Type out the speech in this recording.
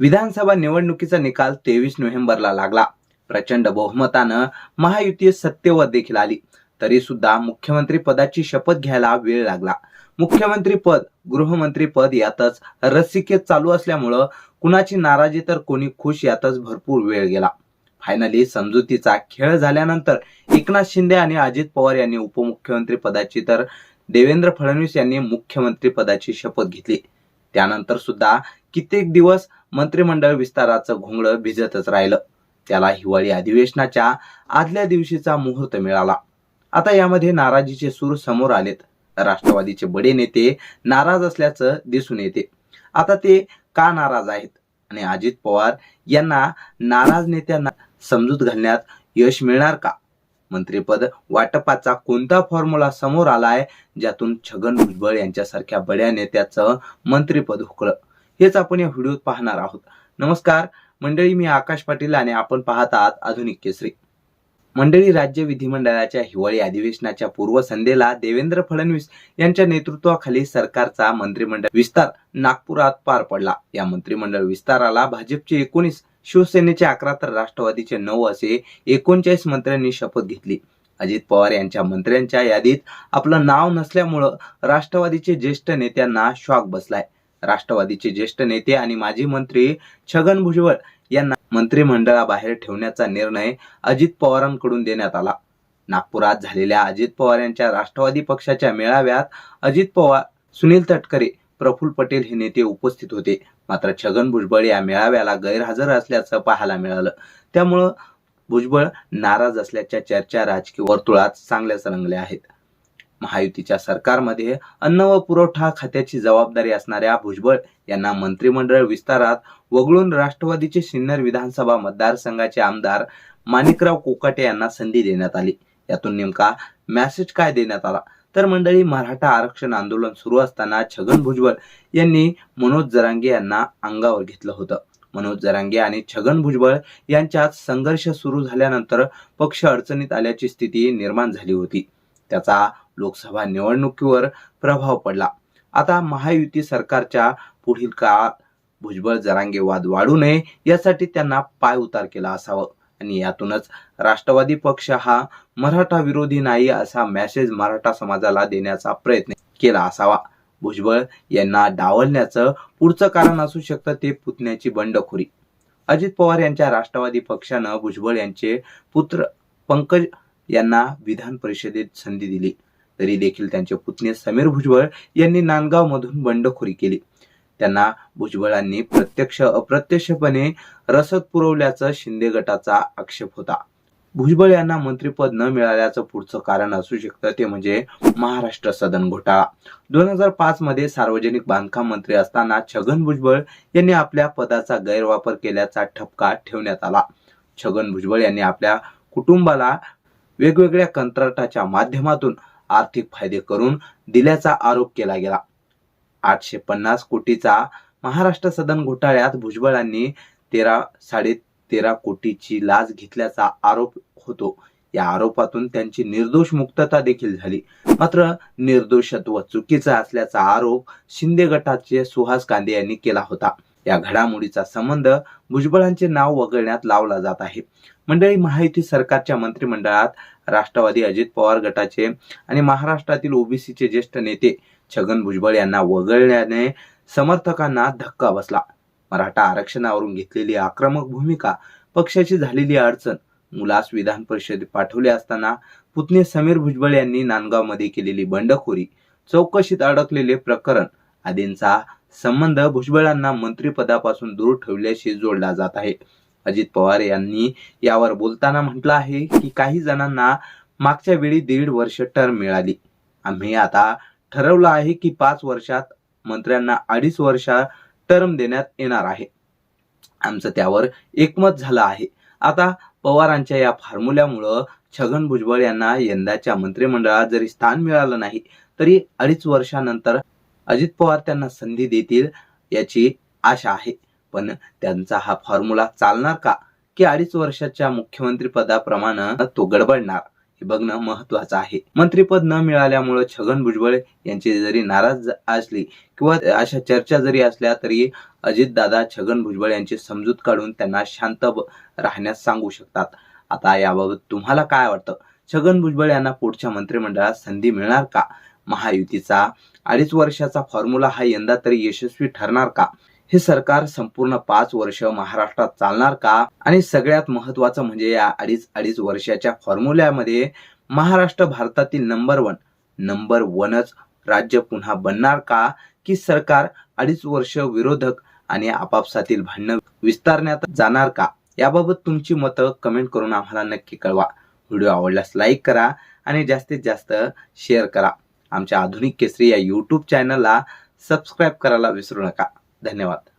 विधानसभा निवडणुकीचा निकाल तेवीस नोव्हेंबरला लागला. प्रचंड बहुमतानं महायुती सत्तेवर देखील आली. तरी सुद्धा मुख्यमंत्री पदाची शपथ घ्यायला वेळ लागला. मुख्यमंत्री पद गृहमंत्री पद यातच रसिकेत चालू असल्यामुळं कुणाची नाराजी तर कोणी खुश यातच भरपूर वेळ गेला. फायनली समजुतीचा खेळ झाल्यानंतर एकनाथ शिंदे आणि अजित पवार यांनी उपमुख्यमंत्री पदाची तर देवेंद्र फडणवीस यांनी मुख्यमंत्री पदाची शपथ घेतली. त्यानंतर सुद्धा कित्येक दिवस मंत्रिमंडळ विस्ताराचं घोंगडं भिजतच राहिलं. त्याला हिवाळी अधिवेशनाच्या आदल्या दिवशीचा मुहूर्त मिळाला. आता यामध्ये नाराजीचे सूर समोर आलेत. राष्ट्रवादीचे बडे नेते नाराज असल्याचं दिसून येते. आता ते का नाराज आहेत? आणि अजित पवार यांना नाराज नेत्यांना समजूत घालण्यात यश मिळणार का? मंत्रीपद वाटपाचा कोणता फॉर्म्युला समोर आलाय ज्यातून छगन भुजबळ यांच्यासारख्या बड्या नेत्याचं मंत्रीपद हुकलं? हेच आपण या व्हिडिओत पाहणार आहोत. नमस्कार मंडळी मी आकाश पाटील आणि आपण पाहत आहात आधुनिक केसरी. मंडळी राज्य विधिमंडळाच्या हिवाळी अधिवेशनाच्या पूर्वसंध्येला देवेंद्र फडणवीस यांच्या नेतृत्वाखाली सरकारचा मंत्रिमंडळ विस्तार नागपुरात पार पडला. या मंत्रिमंडळ विस्ताराला भाजपचे एकोणीस शिवसेनेचे अकरा तर राष्ट्रवादीचे नऊ असे एकोणचाळीस मंत्र्यांनी शपथ घेतली. अजित पवार यांच्या मंत्र्यांच्या यादीत आपलं नाव नसल्यामुळं राष्ट्रवादीचे ज्येष्ठ नेत्यांना शॉक बसलाय. राष्ट्रवादीचे ज्येष्ठ नेते आणि माजी मंत्री छगन भुजबळ यांना मंत्रिमंडळाबाहेर ठेवण्याचा निर्णय अजित पवारांकडून देण्यात आला. नागपुरात झालेल्या अजित पवार यांच्या राष्ट्रवादी पक्षाच्या मेळाव्यात अजित पवार सुनील तटकरे प्रफुल्ल पटेल हे नेते उपस्थित होते. मात्र छगन भुजबळ या मेळाव्याला गैरहजर असल्याचं पाहायला मिळालं. त्यामुळं भुजबळ नाराज असल्याच्या चर्चा राजकीय वर्तुळात चांगल्याच रंगल्या आहेत. महायुतीच्या सरकारमध्ये अन्न व पुरवठा खात्याची जबाबदारी असणाऱ्या भुजबळ यांना मंत्रिमंडळ विस्तारात वगळून राष्ट्रवादीचे सिन्नर विधानसभा मतदारसंघाचे आमदार माणिकराव कोकाटे यांना संधी देण्यात आली. यातून नेमका मेसेज काय देण्यात आला? तर मंडळी मराठा आरक्षण आंदोलन सुरू असताना छगन भुजबळ यांनी मनोज जरांगे यांना अंगावर घेतलं होतं. मनोज जरांगे आणि छगन भुजबळ यांच्यात संघर्ष सुरू झाल्यानंतर पक्ष अडचणीत आल्याची स्थिती निर्माण झाली होती. त्याचा लोकसभा निवडणुकीवर प्रभाव पडला. आता महायुती सरकारच्या पुढील काळात भुजबळ जरांगे वाद वाढू नये यासाठी त्यांना पाय उतार केला असावं. आणि यातूनच राष्ट्रवादी पक्ष हा मराठा विरोधी नाही असा मेसेज मराठा समाजाला देण्याचा प्रयत्न केला असावा. भुजबळ यांना डावलण्याचं पुढचं कारण असू शकतं ते पुतण्याची बंडखोरी. अजित पवार यांच्या राष्ट्रवादी पक्षानं भुजबळ यांचे पुत्र पंकज यांना विधान परिषदेत संधी दिली. तरी देखील त्यांचे पुतणे समीर भुजबळ यांनी नांदगाव मधून बंडखोरी केली. त्यांना भुजबळांनी प्रत्यक्ष अप्रत्यक्षपणे रसद पुरवल्याचा शिंदे गटाचा आक्षेप होता. भुजबळ यांना मंत्रिपद न मिळाल्याचं पुढचं कारण असू शकतं ते म्हणजे महाराष्ट्र सदन घोटाळा. दोन हजार पाच मध्ये सार्वजनिक बांधकाम मंत्री असताना छगन भुजबळ यांनी आपल्या पदाचा गैरवापर केल्याचा ठपका ठेवण्यात आला. छगन भुजबळ यांनी आपल्या कुटुंबाला वेगवेगळ्या कंत्राटाच्या माध्यमातून आर्थिक फायदे करून दिल्याचा आरोप केला गेला. आठशे पन्नास कोटीचा महाराष्ट्र सदन घोटाळ्यात भुजबळांनी तेरा साडे तेरा कोटीची लाच घेतल्याचा आरोप होतो. या आरोपातून त्यांची निर्दोष मुक्तता देखील झाली. मात्र निर्दोषत्व चुकीचा असल्याचा आरोप शिंदे गटाचे सुहास कांदे यांनी केला होता. या घडामोडीचा संबंध भुजबळांचे नाव वगळण्यात लावला जात आहे. मंडळी महायुती सरकारच्या मंत्रिमंडळात राष्ट्रवादी अजित पवार गटाचे आणि महाराष्ट्रातील ओबीसीचे ज्येष्ठ नेते छगन भुजबळ यांना वगळल्याने समर्थकांना धक्का बसला. मराठा आरक्षणावरून घेतलेली आक्रमक भूमिका पक्षाची झालेली अडचण मुलास विधान परिषदेत पाठवले असताना पुतणे समीर भुजबळ यांनी नांदगावमध्ये केलेली बंडखोरी चौकशीत अडकलेले प्रकरण आदींचा संबंध भुजबळांना मंत्रिपदापासून दूर ठेवल्याशी जोडला जात आहे. अजित पवार यांनी यावर बोलताना म्हटलं आहे की काही जणांना मागच्या वेळी दीड वर्ष टर्म मिळाली. आम्ही आता ठरवलं आहे की पाच वर्षात मंत्र्यांना अडीच वर्ष टर्म देण्यात येणार आहे. आमचं त्यावर एकमत झालं आहे. आता पवारांच्या या फॉर्म्युल्यामुळं छगन भुजबळ यांना यंदाच्या मंत्रिमंडळात जरी स्थान मिळालं नाही तरी अडीच वर्षानंतर अजित पवार त्यांना संधी देतील याची आशा आहे. पण त्यांचा हा फॉर्म्युला चालणार का? की अडीच वर्षाच्या मुख्यमंत्री पदाप्रमाणे तो गडबडणार? हे बघणं महत्वाचं आहे. मंत्रीपद न मिळाल्यामुळे छगन भुजबळ यांची जरी नाराज असली किंवा अशा चर्चा जरी असल्या तरी अजितदादा छगन भुजबळ यांची समजूत काढून त्यांना शांत राहण्यास सांगू शकतात. आता याबाबत तुम्हाला काय वाटतं? छगन भुजबळ यांना पुढच्या मंत्रिमंडळात संधी मिळणार का? महायुतीचा. अडीच वर्षाचा फॉर्म्युला हा यंदा तरी यशस्वी ठरणार का? हे सरकार संपूर्ण पाच वर्ष महाराष्ट्रात चालणार का? आणि सगळ्यात महत्वाचं म्हणजे या अडीच अडीच वर्षाच्या फॉर्म्युल्यामध्ये महाराष्ट्र भारतातील नंबर वन नंबर वनच राज्य पुन्हा बनणार का? की सरकार अडीच वर्ष विरोधक आणि आपापसातील भांडणं विस्तारण्यात जाणार का? याबाबत तुमची मतं कमेंट करून आम्हाला नक्की कळवा. व्हिडिओ आवडल्यास लाईक करा आणि जास्तीत जास्त शेअर करा. आमच्या आधुनिक केसरी या यूट्यूब चॅनलला सबस्क्राईब करायला विसरू नका. धन्यवाद.